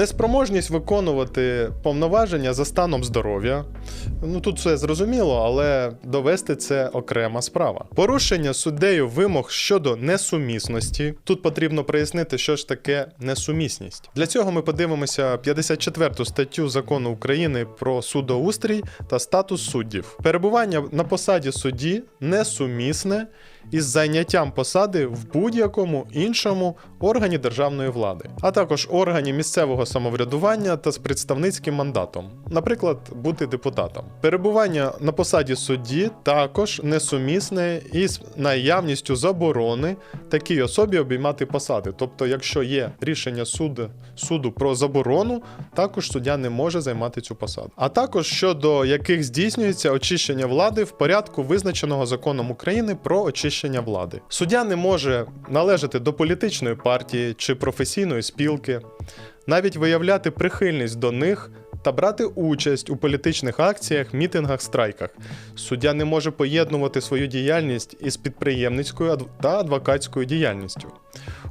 Неспроможність виконувати повноваження за станом здоров'я. Ну тут все зрозуміло, але довести це окрема справа. Порушення суддею вимог щодо несумісності. Тут потрібно прояснити, що ж таке несумісність. Для цього ми подивимося 54 статтю закону України про судоустрій та статус суддів. Перебування на посаді судді несумісне із зайняттям посади в будь-якому іншому органі державної влади, а також органі місцевого самоврядування та з представницьким мандатом, наприклад, бути депутатом. Перебування на посаді судді також несумісне із наявністю заборони такій особі обіймати посади. Тобто, якщо є рішення суду, суду про заборону, також суддя не може займати цю посаду. А також щодо яких здійснюється очищення влади в порядку, визначеного законом України про очищення влади. Суддя не може належати до політичної партії чи професійної спілки, навіть виявляти прихильність до них. Та брати участь у політичних акціях, мітингах, страйках. Суддя не може поєднувати свою діяльність із підприємницькою та адвокатською діяльністю,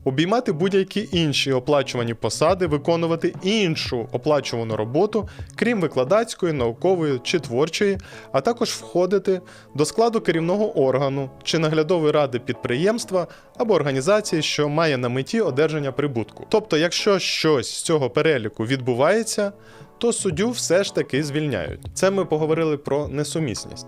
обіймати будь-які інші оплачувані посади, виконувати іншу оплачувану роботу, крім викладацької, наукової чи творчої, а також входити до складу керівного органу чи наглядової ради підприємства або організації, що має на меті одержання прибутку. Тобто, якщо щось з цього переліку відбувається, то суддю все ж таки звільняють. Це ми поговорили про несумісність.